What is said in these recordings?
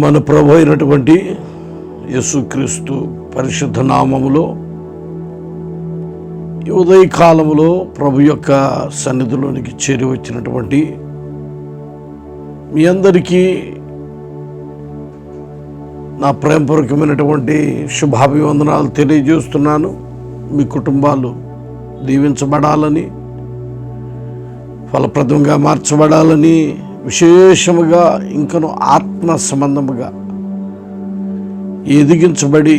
మన ప్రభు అయినటువంటి యేసుక్రీస్తు పరిశుద్ధ నామములో ఉదయ కాలములో ప్రభు యొక్క సన్నిధిలోనికి చేరి వచ్చినటువంటి మీ అందరికీ నా ప్రేమపూర్వకమైనటువంటి శుభాభివందనాలు తెలియజేస్తున్నాను. మీ కుటుంబాలు దీవించబడాలని ఫలప్రదంగా మార్చబడాలని విశేషముగా ఇంకను ఆత్మ సంబంధముగా ఎదిగించబడి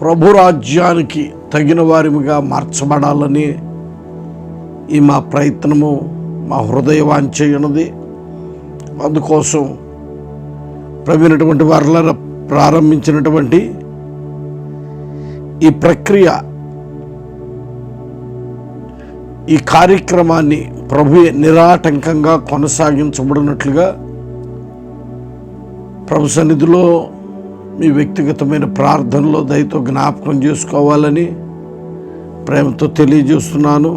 ప్రభు రాజ్యానికి తగిన వారిగా మార్చబడాలని ఈ మా ప్రయత్నము మా హృదయ వాంఛయున్నది అందుకోసం ప్రవీణటువంటి వారిలో ప్రారంభించినటువంటి ఈ ప్రక్రియ ఈ కార్యక్రమాన్ని ప్రభు నిరాటంకంగా కొనసాగించబడినట్లుగా ప్రభు సన్నిధిలో మీ వ్యక్తిగతమైన ప్రార్థనలో దయతో జ్ఞాపకం చేసుకోవాలని ప్రేమతో తెలియజేస్తున్నాను.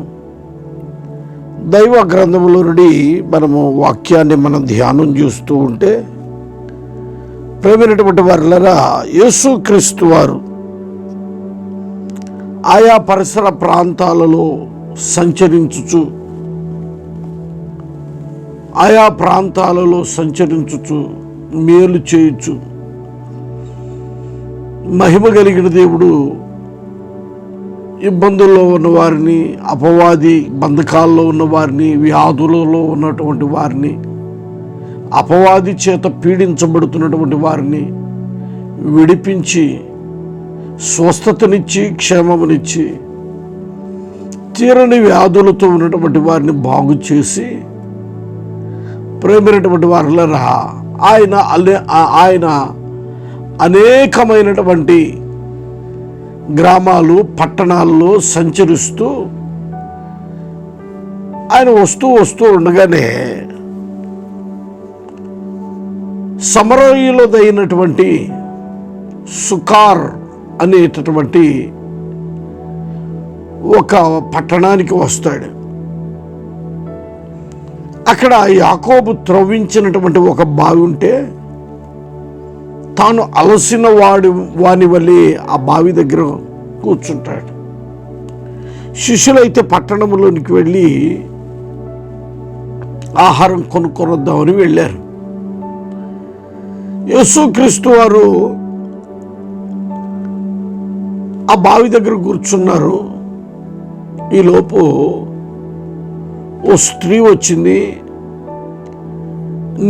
దైవ గ్రంథంలో నుండి మనము వాక్యాన్ని మనం ధ్యానం చేస్తూ ఉంటే ప్రేమైనటువంటి వారిలరా యేసుక్రీస్తు వారు ఆయా పరిసర ప్రాంతాలలో సంచరించుచు. ఆయా ప్రాంతాలలో సంచరించుచు మేలు చేయొచ్చు మహిమ కలిగిన దేవుడు ఇబ్బందుల్లో ఉన్న వారిని అపవాది బంధకాల్లో ఉన్న వారిని వ్యాధులలో ఉన్నటువంటి వారిని అపవాది చేత పీడించబడుతున్నటువంటి వారిని విడిపించి స్వస్థతనిచ్చి క్షేమమునిచ్చి తీరని వ్యాధులతో ఉన్నటువంటి వారిని బాగు చేసి ప్రేమైనటువంటి వారిలరా ఆయన అలే ఆయన అనేకమైనటువంటి గ్రామాలు పట్టణాల్లో సంచరిస్తూ ఆయన వస్తూ వస్తూ ఉండగానే సమరయులదైనటువంటి సుకార్ అనేటటువంటి ఒక పట్టణానికి వస్తాడు. అక్కడ యాకోబు త్రవ్వించినటువంటి ఒక బావి ఉంటే తాను అలసిన వాడి వాని వల్లే ఆ బావి దగ్గర కూర్చుంటాడు. శిష్యులైతే పట్టణంలోనికి వెళ్ళి ఆహారం కొనుక్కొనొద్దామని వెళ్ళారు. యేసుక్రీస్తు వారు ఆ బావి దగ్గర కూర్చున్నారు. ఈలోపు ఓ స్త్రీ వచ్చింది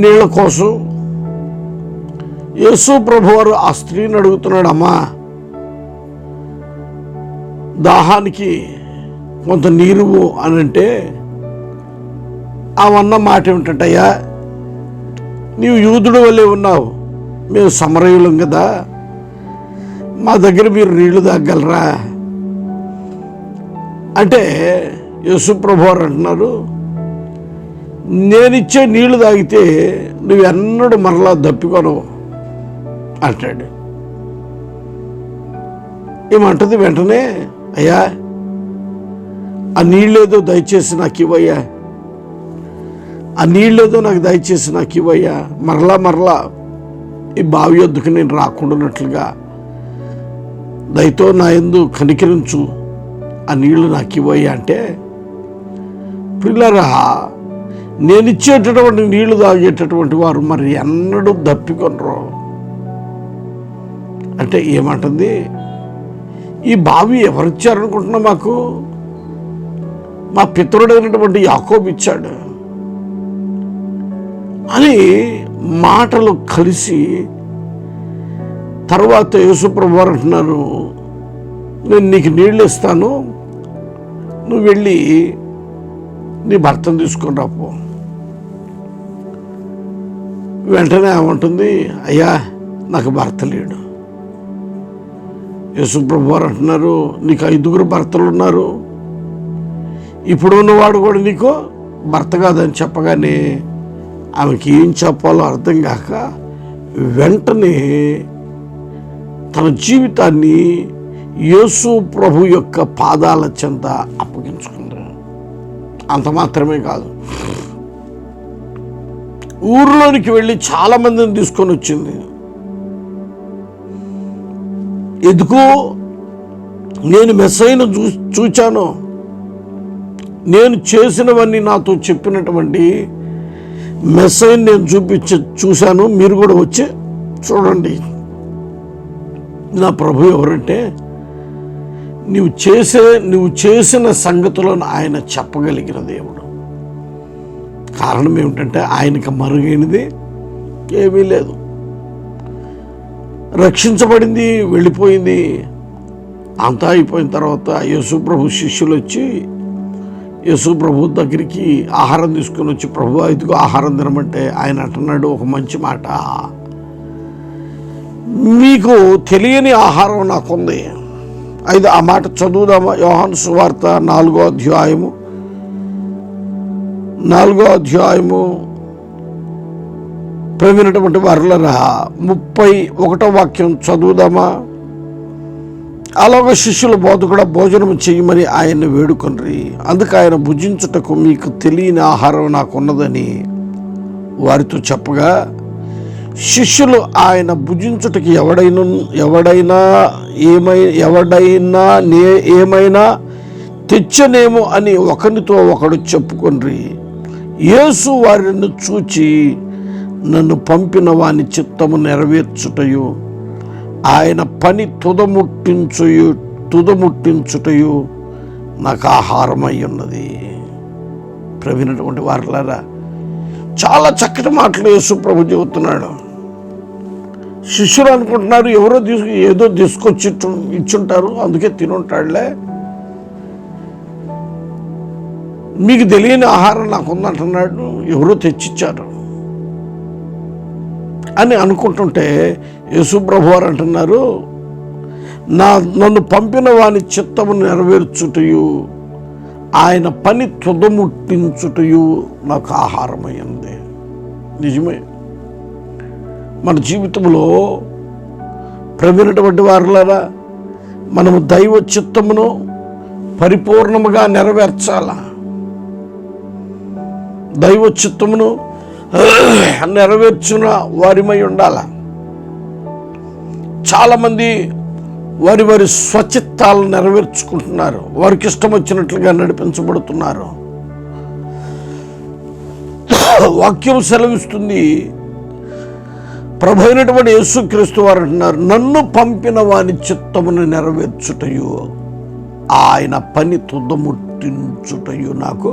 నీళ్ళ కోసం. యేసు ప్రభు వారు ఆ స్త్రీని అడుగుతున్నాడు అమ్మా దాహానికి కొంత నీరు అని అంటే అవన్న మాట ఏమిటంటయ్యా నీవు యూదుడు వల్లే ఉన్నావు మేము సమరయులం కదా మా దగ్గర మీరు నీళ్ళు తాగలరా అంటే యశుప్రభు వారు అంటున్నారు నేనిచ్చే నీళ్ళు తాగితే నువ్వెన్నడూ మరలా దప్పికొనవు అంటాడు. ఏమంటది వెంటనే అయ్యా ఆ నీళ్ళేదో దయచేసి నాకు ఇవ్వయ్యా ఆ నీళ్ళేదో నాకు దయచేసి నాకు ఇవ్వయ్యా మరలా మరలా ఈ బావి వద్దకు నేను రాకుండా దయతో నా ఎందు కనికరించు ఆ నీళ్ళు నాకు ఇవ్వయ్యా అంటే పిల్లరా నేను ఇచ్చేటటువంటి నీళ్ళు తాగేటటువంటి వారు మరి ఎన్నడూ దప్పికొనరు. అంటే ఏమంటుంది ఈ బావి ఎవరిచ్చారనుకుంటున్నా మాకు? మా పితరుడైనటువంటి యాకోబు ఇచ్చాడు. అని మాటలు కలిసి తర్వాత యేసుప్రభు వారు అంటున్నారు నేను నీకు నీళ్ళు ఇస్తాను నువ్వు వెళ్ళి నీ భర్తను తీసుకొని రాపో వెంటనే ఏమంటుంది? అయ్యా నాకు భర్త లేడు. యశుప్రభు వారు అంటున్నారు నీకు ఐదుగురు భర్తలు ఉన్నారు. ఇప్పుడు ఉన్నవాడు కూడా నీకు భర్త కాదని చెప్పగానే ఆమెకి ఏం చెప్పాలో అర్థం కాక వెంటనే తన జీవితాన్ని యేసు ప్రభు యొక్క పాదాల చెంత అప్పగించుకుంది. అంత మాత్రమే కాదు. ఊర్లోనికి వెళ్ళి చాలా మందిని తీసుకొని వచ్చింది. ఎందుకు? నేను మెస్సైను చూ చూచాను. నేను చేసినవన్నీ నాతో చెప్పినటువంటి మెస్సైన్ నేను చూపించి చూశాను. మీరు కూడా వచ్చి చూడండి. నా ప్రభు ఎవరంటే నువ్వు చేసే నువ్వు చేసిన సంగతులను ఆయన చెప్పగలిగిన దేవుడు. కారణం ఏమిటంటే ఆయనకి మరుగైనది ఏమీ లేదు. రక్షించబడింది వెళ్ళిపోయింది. అంతా అయిపోయిన తర్వాత యేసు ప్రభు శిష్యులు వచ్చి యేసు దగ్గరికి ఆహారం తీసుకొని వచ్చి ప్రభు ఇదిగో ఆహారం తినమంటే ఆయన అంటున్నాడు ఒక మంచి మాట. మీకు తెలియని ఆహారం నాకుంది. ఐదు ఆ మాట చదువుదామా. యోహాను సువార్త నాలుగో అధ్యాయము. నాలుగో అధ్యాయము ప్రవీణటువంటి వారులరా ముప్పై ఒకటో వాక్యం చదువుదామా? అలాగ శిష్యుల బోధ కూడా భోజనం చేయమని ఆయన్ని వేడుకొనరి. అందుకు ఆయన భుజించుటకు మీకు తెలియని ఆహారం నాకున్నదని వారితో చెప్పగా శిష్యులు ఆయన భుజించుటకి ఎవడైనా ఎవడైనా ఏమై ఎవడైనా నే ఏమైనా తెచ్చనేమో అని ఒకరితో ఒకడు చెప్పుకుని యేసు వారిని చూచి నన్ను పంపిన వాని చిత్తము నెరవేర్చుటయు ఆయన పని తుదముట్టించుయు తుదముట్టించుటయు నాకు ఆహారమై ఉన్నది. ప్రవీణటువంటి వారులారా చాలా చక్కటి మాటలు యేసుప్రభు చెబుతున్నాడు. శిష్యులు అనుకుంటున్నారు ఎవరో తీసుకు ఏదో తీసుకొచ్చి ఇచ్చుంటారు అందుకే తినుంటాడులే. మీకు తెలియని ఆహారం నాకు ఉందంటున్నాడు ఎవరో తెచ్చిచ్చారు. అని అనుకుంటుంటే యేసుప్రభు వారు అంటున్నారు నా నన్ను పంపిన వాని చిత్తము నెరవేర్చుటయు. ఆయన పని తుదముట్టించుటయు నాకు ఆహారమైంది నిజమే. మన జీవితంలో ప్రవీణటువంటి వారులారా మనము దైవ చిత్తమును పరిపూర్ణముగా నెరవేర్చాలా? దైవ చిత్తమును నెరవేర్చున వారిమై ఉండాల? చాలామంది వారి వారి స్వచిత్తాలను నెరవేర్చుకుంటున్నారు. వారికి ఇష్టం వచ్చినట్లుగా నడిపించబడుతున్నారు. వాక్యం సెలవిస్తుంది. ప్రభు అయినటువంటి యేసుక్రీస్తు వారు అంటున్నారు నన్ను పంపిన వాని చిత్తమును నెరవేర్చుటయు ఆయన పని తుదముట్టించుటయు నాకు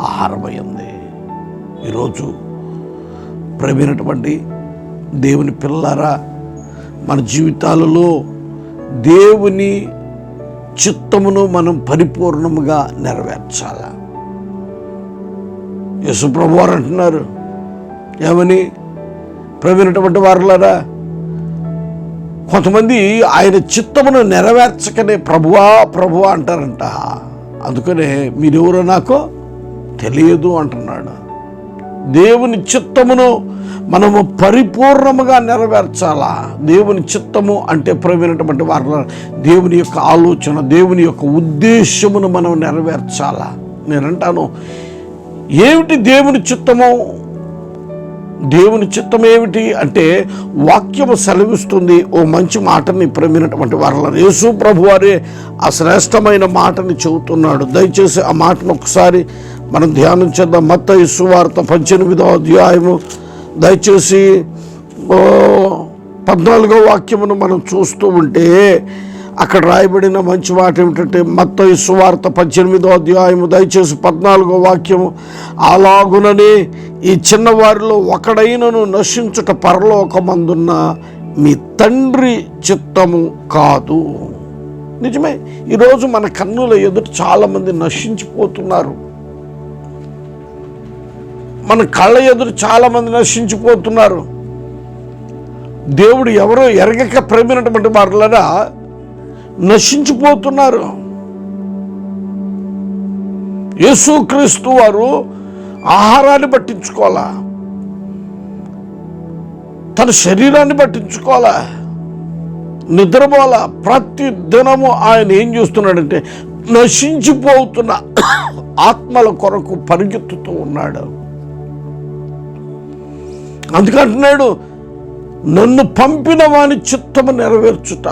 ఆహారమైంది. ఈరోజు ప్రవీణటువంటి దేవుని పిల్లారా మన జీవితాలలో దేవుని చిత్తమును మనం పరిపూర్ణముగా నెరవేర్చాలా. యశుప్రభు వారు అంటున్నారు ఏమని? ప్రవీణటువంటి వారులారా కొంతమంది ఆయన చిత్తమును నెరవేర్చకనే ప్రభువా ప్రభువా అంటారంట. అందుకనే మీరెవరో నాకు తెలియదు అంటున్నాడు. దేవుని చిత్తమును మనము పరిపూర్ణముగా నెరవేర్చాలా? దేవుని చిత్తము అంటే ప్రవీణటువంటి వారిలో దేవుని యొక్క ఆలోచన దేవుని యొక్క ఉద్దేశమును మనం నెరవేర్చాలా? నేనంటాను ఏమిటి దేవుని చిత్తము? దేవుని చిత్తం ఏమిటి అంటే వాక్యము సెలవిస్తుంది ఓ మంచి మాటని ప్రమినటువంటి వారిలో. యేసు ప్రభు వారే ఆ శ్రేష్టమైన మాటని చెబుతున్నాడు. దయచేసి ఆ మాటను ఒకసారి మనం ధ్యానం చేద్దాం. మత్త వార్త పద్దెనిమిదో అధ్యాయము దయచేసి పద్నాలుగో వాక్యమును మనం చూస్తూ ఉంటే అక్కడ రాయబడిన మంచి మాట ఏమిటంటే మత్త సువార్త పద్దెనిమిదో అధ్యాయము దయచేసి పద్నాలుగో వాక్యము అలాగుననే ఈ చిన్నవారిలో ఒకడైనను నశించుట పరలోకమందున్న మీ తండ్రి చిత్తము కాదు. నిజమే ఈరోజు మన కన్నుల ఎదుట చాలామంది నశించిపోతున్నారు. మన కళ్ళ ఎదురు చాలామంది నశించిపోతున్నారు. దేవుడు ఎవరో ఎరగక ప్రేమినటువంటి వారులరా నశించిపోతున్నారు. యేసుక్రీస్తు వారు ఆహారాన్ని పట్టించుకోవాలా? తన శరీరాన్ని పట్టించుకోవాలా? నిద్రపోవాలా? ప్రతి దినము ఆయన ఏం చేస్తున్నాడంటే నశించిపోతున్న ఆత్మల కొరకు పరిగెత్తుతూ ఉన్నాడు. అందుకంటున్నాడు నన్ను పంపిన వాని చిత్తము నెరవేర్చుట.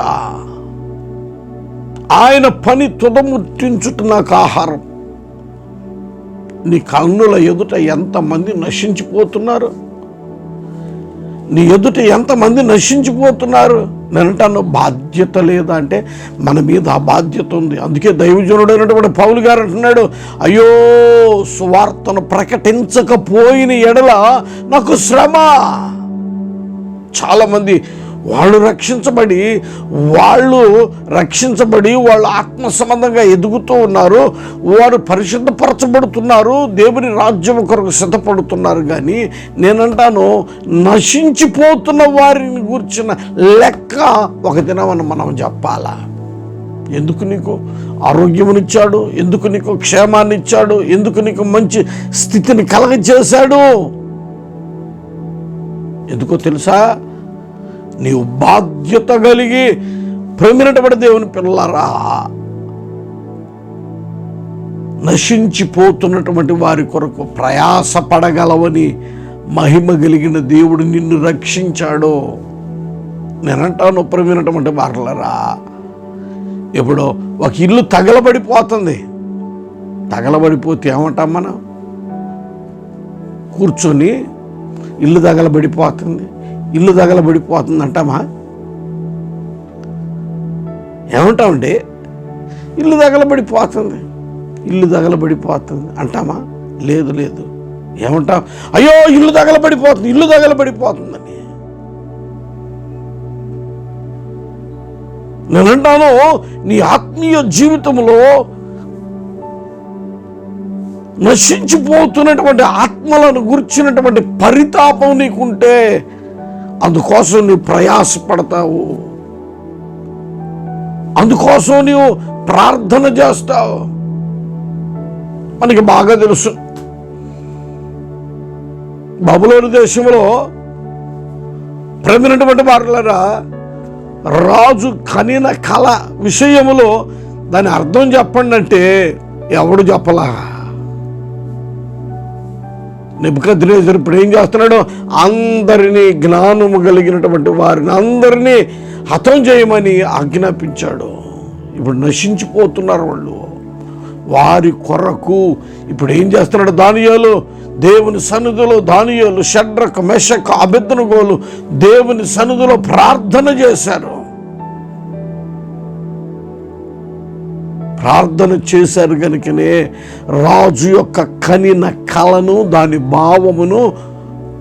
ఆయన పని తుదముట్టించుట నాకు ఆహారం. నీ కన్నుల ఎదుట ఎంతమంది నశించిపోతున్నారు? నీ ఎదుట ఎంతమంది నశించిపోతున్నారు? నేనంటాను బాధ్యత లేదా అంటే మన మీద ఆ బాధ్యత ఉంది. అందుకే దైవజనుడైనటువంటి పౌలు గారు అంటున్నాడు అయ్యో సువార్తను ప్రకటించకపోయిన ఎడల నాకు శ్రమ. చాలామంది వాళ్ళు రక్షించబడి వాళ్ళు రక్షించబడి వాళ్ళు ఆత్మ సంబంధంగా ఎదుగుతూ ఉన్నారు వారు పరిశుద్ధపరచబడుతున్నారు దేవుని రాజ్యం కొరకు సిద్ధపడుతున్నారు కానీ నేనంటాను నశించిపోతున్న వారిని గురించిన లెక్క ఒక దినమని మనం చెప్పాలా ఎందుకు నీకు ఆరోగ్యమునిచ్చాడు? ఎందుకు నీకు క్షేమాన్ని ఇచ్చాడు ఎందుకు నీకు మంచి స్థితిని కలగజేశాడు? ఎందుకో తెలుసా? నీవు బాధ్యత కలిగి ప్రేమినటువంటి దేవుని పిల్లరా నశించిపోతున్నటువంటి వారి కొరకు ప్రయాసపడగలవని మహిమ కలిగిన దేవుడు నిన్ను రక్షించాడు. నేనంటాను ప్రేమినటువంటి వారలరా. ఎప్పుడో ఒక ఇల్లు తగలబడిపోతుంది. తగలబడిపోతే ఏమంటాం మనం? కూర్చొని ఇల్లు తగలబడిపోతుంది. ఇల్లు తగలబడిపోతుందంటామా ఏమంటామండి? ఇల్లు తగలబడిపోతుంది. ఇల్లు తగలబడిపోతుంది అంటామా లేదు లేదు. ఏమంటాం? అయ్యో ఇల్లు తగలబడిపోతుంది ఇల్లు తగలబడిపోతుందని. నేనంటాను నీ ఆత్మీయ జీవితంలో నశించిపోతున్నటువంటి ఆత్మలను గుర్చినటువంటి పరితాపం నీకుంటే అందుకోసం నువ్వు ప్రయాసపడతావు. అందుకోసం నువ్వు ప్రార్థన చేస్తావు. మనకి బాగా తెలుసు. బబులోని దేశంలో ప్రమినటువంటి వారులరా రాజు కనిన కళ విషయములో దాని అర్థం చెప్పండి అంటే ఎవడు చెప్పలా? నిపుకద్రేజర్ ఇప్పుడు ఏం చేస్తున్నాడు? అందరినీ జ్ఞానము కలిగినటువంటి వారిని అందరినీ హతం చేయమని ఆజ్ఞాపించాడు. ఇప్పుడు నశించిపోతున్నారు వాళ్ళు. వారి కొరకు ఇప్పుడు ఏం చేస్తున్నాడు దానియాలు? దేవుని సన్నిధిలో దానియాలు షడ్రక మెషక అభిద్రగోలు దేవుని సన్నిధిలో ప్రార్థన చేశారు. ప్రార్థన చేశారు కనుకనే రాజు యొక్క కనిన కళను దాని భావమును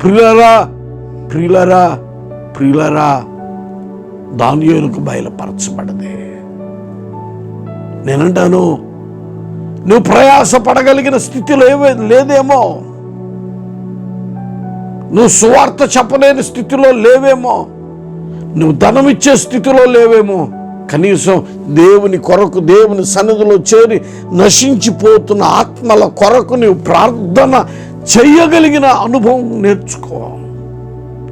ప్రిలరా ప్రిలరా ప్రిలరా దానియోనుకు బయలుపరచబడదే. నేనంటాను నువ్వు ప్రయాసపడగలిగిన స్థితిలో ఏమే లేదేమో. నువ్వు సువార్త చెప్పలేని స్థితిలో లేవేమో. నువ్వు ధనం ఇచ్చే స్థితిలో లేవేమో. కనీసం దేవుని కొరకు దేవుని సన్నిధిలో చేరి నశించిపోతున్న ఆత్మల కొరకు నీవు ప్రార్థన చెయ్యగలిగిన అనుభవం నేర్చుకో.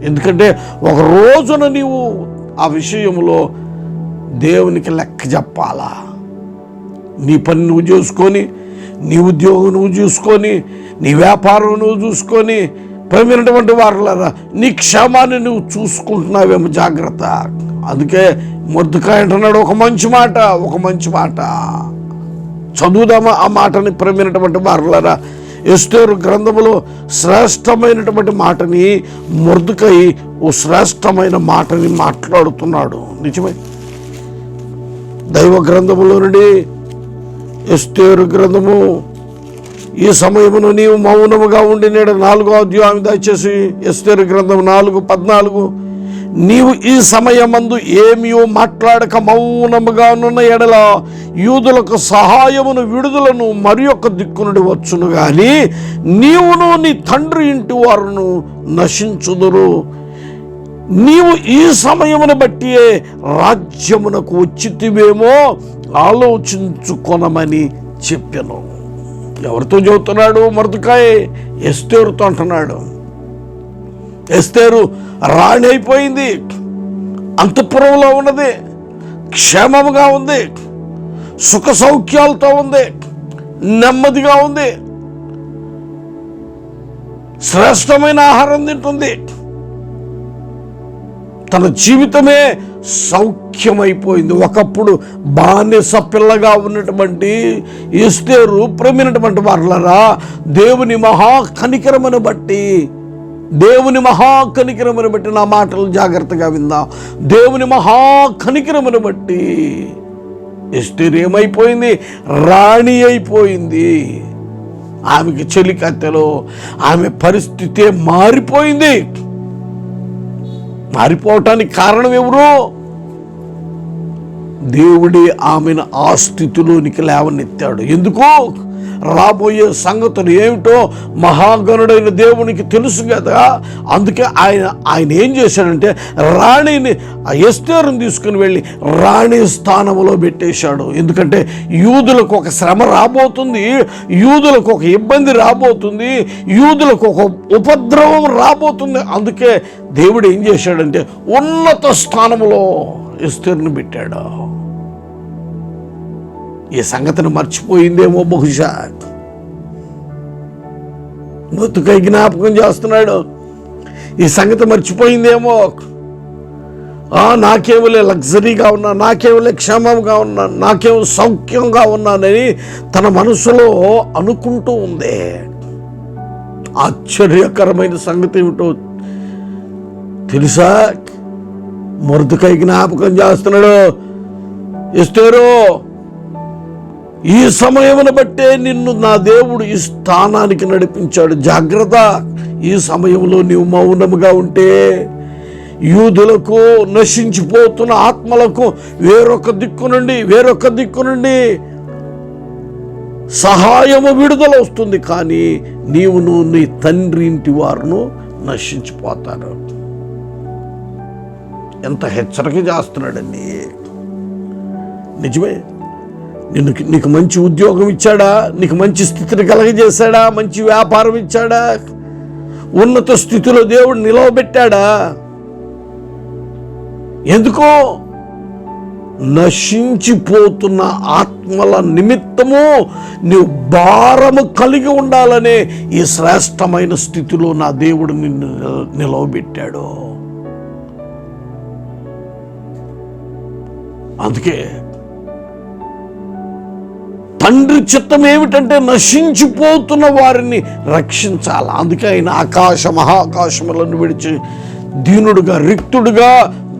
ఎందుకంటే ఒక రోజున నీవు ఆ విషయంలో దేవునికి లెక్క చెప్పాలా? నీ పని నువ్వు చూసుకొని నీ ఉద్యోగం నువ్వు చూసుకొని నీ వ్యాపారం నువ్వు చూసుకొని ప్రేమైనటువంటి వారులారా నీ క్షేమాన్ని నువ్వు చూసుకుంటున్నావేమో జాగ్రత్త. అందుకే ముద్దుకాయ అంటున్నాడు ఒక మంచి మాట ఒక మంచి మాట. చదువుదామా ఆ మాటని ప్రేమైనటువంటి వారులారా? ఎస్తేరు గ్రంథములో శ్రేష్టమైనటువంటి మాటని ముర్దుకై ఓ శ్రేష్టమైన మాటని మాట్లాడుతున్నాడు. నిజమే. దైవ గ్రంథములో నుండి ఎస్తేరు గ్రంథము ఈ సమయమును నీవు మౌనముగా ఉండి నేడు నాలుగో అధ్యాయం దయచేసి ఎస్తేరు గ్రంథం నాలుగు పద్నాలుగు. నీవు ఈ సమయమందు ఏమియో మాట్లాడక మౌనముగా ఉన్న ఎడల యూదులకు సహాయమును విడుదలను మరి యొక్క దిక్కు నుండి వచ్చును కానీ నీవును నీ తండ్రి ఇంటి వారును నశించుదురు. నీవు ఈ సమయమును బట్టి రాజ్యమునకు వచ్చితివేమో ఆలోచించుకొనమని చెప్పాను. ఎవరితో చెబుతున్నాడు మరుదుకాయ? ఎస్తేరుతో అంటున్నాడు. ఎస్తేరు రాణి అయిపోయింది. అంతఃపురంలో ఉన్నది. క్షేమముగా ఉంది. సుఖ సౌఖ్యాలతో ఉంది. నెమ్మదిగా ఉంది. శ్రేష్టమైన ఆహారం తింటుంది. తన జీవితమే సౌఖ్యమైపోయింది. ఒకప్పుడు బానిస పిల్లగా ఉన్నటువంటి ఎస్తేరు రూప్రమైనటువంటి వారులరా దేవుని మహా కనికరమును బట్టి దేవుని మహా కనికరమును బట్టి నా మాటలు జాగ్రత్తగా విందాం. దేవుని మహా కనికరమును బట్టి ఎస్తేరు ఏమైపోయింది? రాణి అయిపోయింది. ఆమెకి చెలికత్తెలో ఆమె పరిస్థితే మారిపోయింది. మారిపోవటానికి కారణం ఎవరు? దేవుడే ఆమెను ఆ స్థితిలోనికి లేవనెత్తాడు. ఎందుకు? రాబోయే సంగతులు ఏమిటో మహాగణుడైన దేవునికి తెలుసు కదా. అందుకే ఆయన ఆయన ఏం చేశాడంటే రాణిని ఆ ఎస్తేరుని తీసుకుని వెళ్ళి రాణి స్థానంలో పెట్టేశాడు. ఎందుకంటే యూదులకు ఒక శ్రమ రాబోతుంది యూదులకు ఒక ఇబ్బంది రాబోతుంది యూదులకు ఒక ఉపద్రవం రాబోతుంది. అందుకే దేవుడు ఏం చేశాడంటే ఉన్నత స్థానంలో ఎస్తేరుని పెట్టాడు. ఈ సంగతిని మర్చిపోయిందేమో బహుశా. బతుకై జ్ఞాపకం చేస్తున్నాడు. ఈ సంగతి మర్చిపోయిందేమో. ఆ, నాకేమలే లగ్జరీగా ఉన్నా నాకేమలే క్షేమంగా ఉన్నా నాకేం సౌఖ్యంగా ఉన్నానని తన మనసులో అనుకుంటూ ఉంది. ఆశ్చర్యకరమైన సంగతి ఏమిటో తెలుసా? మృదుకై జ్ఞాపకం చేస్తున్నాడు. ఇస్తారో ఈ సమయమును బట్టే నిన్ను నా దేవుడు ఈ స్థానానికి నడిపించాడు. జాగ్రత్త. ఈ సమయంలో నీవు మౌనముగా ఉంటే యూదులకు నశించిపోతున్న ఆత్మలకు వేరొక దిక్కు నుండి వేరొక దిక్కు నుండి సహాయము విడుదల వస్తుంది. కానీ నీవును నీ తండ్రి ఇంటి వారును నశించిపోతారు. ఎంత హెచ్చరిక చేస్తున్నాడండి నిజమే. నిన్ను నీకు మంచి ఉద్యోగం ఇచ్చాడా? నీకు మంచి స్థితిని కలగజేశాడా? మంచి వ్యాపారం ఇచ్చాడా? ఉన్నత స్థితిలో దేవుడు నిలవబెట్టాడా? ఎందుకో నశించిపోతున్న ఆత్మల నిమిత్తము నీవు భారము కలిగి ఉండాలనే ఈ శ్రేష్టమైన స్థితిలో నా దేవుడు నిన్ను నిలవబెట్టాడు. అందుకే తండ్రి చిత్తం ఏమిటంటే నశించిపోతున్న వారిని రక్షించాలి. అందుకే ఆయన ఆకాశ మహాకాశములను విడిచి దీనుడుగా రిక్తుడుగా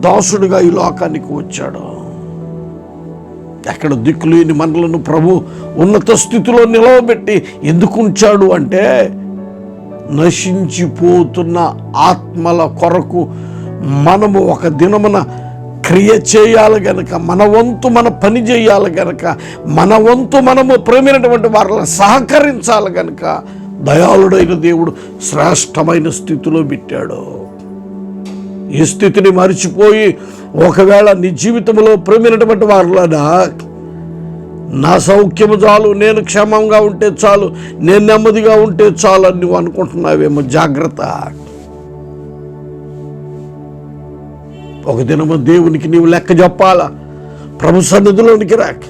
దాసుడుగా ఈ లోకానికి వచ్చాడు. ఎక్కడ దిక్కులేని మనలను ప్రభు ఉన్నత స్థితిలో నిలవబెట్టి ఎందుకు ఉంచాడు అంటే నశించిపోతున్న ఆత్మల కొరకు మనము ఒక దినమున క్రియ చేయాలి గనక మన వంతు మన పని చేయాలి గనక మన వంతు మనము ప్రేమైనటువంటి వారిని సహకరించాలి గనక దయాళుడైన దేవుడు శ్రేష్టమైన స్థితిలో పెట్టాడు. ఈ స్థితిని మరిచిపోయి ఒకవేళ నీ జీవితంలో ప్రేమైనటువంటి వారులనా నా సౌఖ్యము చాలు నేను క్షేమంగా ఉంటే చాలు నేను నెమ్మదిగా ఉంటే చాలు అని నువ్వు అనుకుంటున్నావేమో జాగ్రత్త. ఒక దినము దేవునికి నీవు లెక్క చెప్పాలా ప్రభు సన్నిధిలోనికి రాక.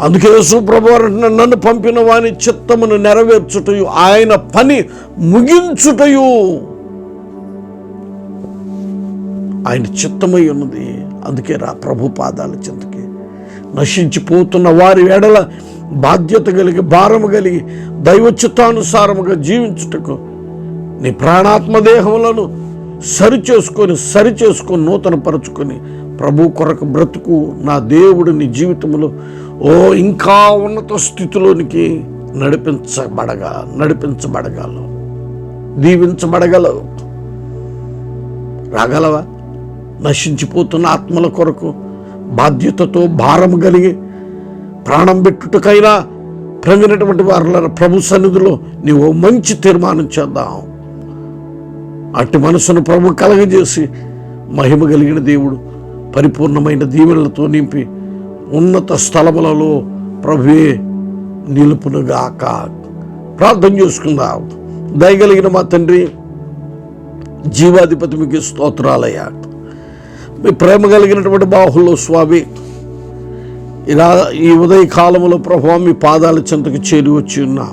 అందుకే యేసు ప్రభు అంటున్నాడు, నన్ను పంపిన వాని చిత్తమును నెరవేర్చుటయు ఆయన పని ముగించుటయు. ఆయన చిత్తమై ఉన్నది. అందుకే రా ప్రభు పాదాల చింతకి. నశించిపోతున్న వారి ఎడల బాధ్యత కలిగి భారము కలిగి దైవ చిత్తానుసారముగా జీవించుటకు నీ ప్రాణాత్మ సరిచేసుకొని సరిచేసుకొని నూతన పరుచుకొని ప్రభు కొరకు బ్రతుకు నా దేవుడు నీ జీవితంలో ఓ ఇంకా ఉన్నత స్థితిలోనికి నడిపించబడగా నడిపించబడగలవు. దీవించబడగలవు. రాగలవా? నశించిపోతున్న ఆత్మల కొరకు బాధ్యతతో భారం కలిగి ప్రాణం పెట్టుటకైనా ప్రమినటువంటి వారుల ప్రభు సన్నిధిలో నీవు మంచి తీర్మానం చేద్దాం. అట్టి మనసును ప్రభు కలగజేసి మహిమ కలిగిన దేవుడు పరిపూర్ణమైన దీవెనలతో నింపి ఉన్నత స్థలములలో ప్రభువే నిలుపునుగాక. ప్రార్థన చేసుకుందాం. దయగలిగిన మా తండ్రి జీవాధిపతి మీకు స్తోత్రాలయ్యా. మీ ప్రేమ కలిగినటువంటి బాహుల్లో స్వామి ఇలా ఈ ఉదయ కాలంలో ప్రభావ మీ పాదాల చెంతకు చేరి వచ్చి ఉన్నా.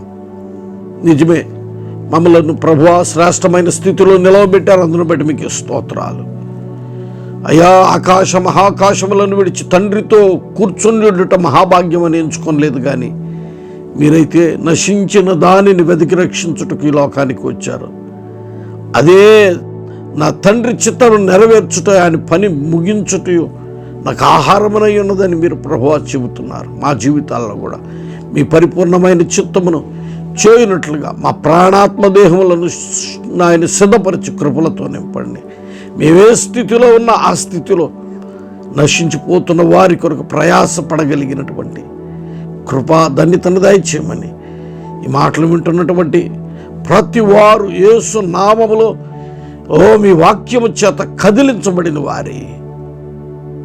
నిజమే మమ్మలను ప్రభు శ్రేష్టమైన స్థితిలో నిలవబెట్టారు. అందును బట్టి మీకు స్తోత్రాలు. అయా ఆకాశ మహాకాశములను విడిచి తండ్రితో కూర్చుండుట మహాభాగ్యం అని ఎంచుకోలేదు కానీ మీరైతే నశించిన దానిని వెతికి రక్షించుటకు ఈ లోకానికి వచ్చారు. అదే నా తండ్రి చిత్తను నెరవేర్చుట ఆయన పని ముగించుట నాకు ఆహారమునై ఉన్నదని మీరు ప్రభువా చెబుతున్నారు. మా జీవితాల్లో కూడా మీ పరిపూర్ణమైన చిత్తమును చేయనట్లుగా మా ప్రాణాత్మ దేహములను ఆయన సిద్ధపరచు కృపలతో నింపండి. మేమే స్థితిలో ఉన్న ఆ స్థితిలో నశించిపోతున్న వారి కొరకు ప్రయాసపడగలిగినటువంటి కృపా ధన్యతను దయచేయమని ఈ మాటలు వింటున్నటువంటి ప్రతి వారు యేసు నామములో ఓ మీ వాక్యము చేత కదిలించబడిన వారి.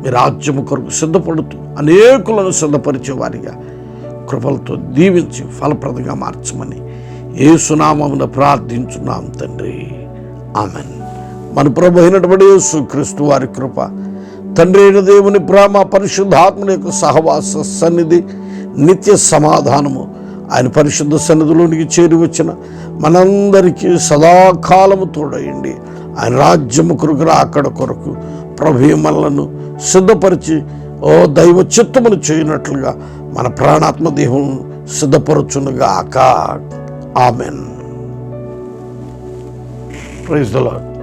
మీ రాజ్యము కొరకు సిద్ధపడుతూ అనేకులను సిద్ధపరిచే వారిగా కృపలతో దీవించి ఫలప్రదంగా మార్చమని ఏసునామమున ప్రార్థించున్నాం తండ్రి. ఆమెన్. మన ప్రభు అయినటువంటి యేసు క్రీస్తు వారి కృప తండ్రి అయిన దేవుని ప్రేమ పరిశుద్ధాత్మని యొక్క సహవాస సన్నిధి నిత్య సమాధానము ఆయన పరిశుద్ధ సన్నిధిలోనికి చేరి వచ్చిన మనందరికీ సదాకాలము తోడయండి. ఆయన రాజ్యము కొరకు అక్కడ కొరకు ప్రభు మనలను సిద్ధపరిచి ఓ దైవ చిత్తమును చేయనట్లుగా మన ప్రాణాత్మ దేహం సిద్ధపరచునుగాక. ఆమెన్. Praise the lord.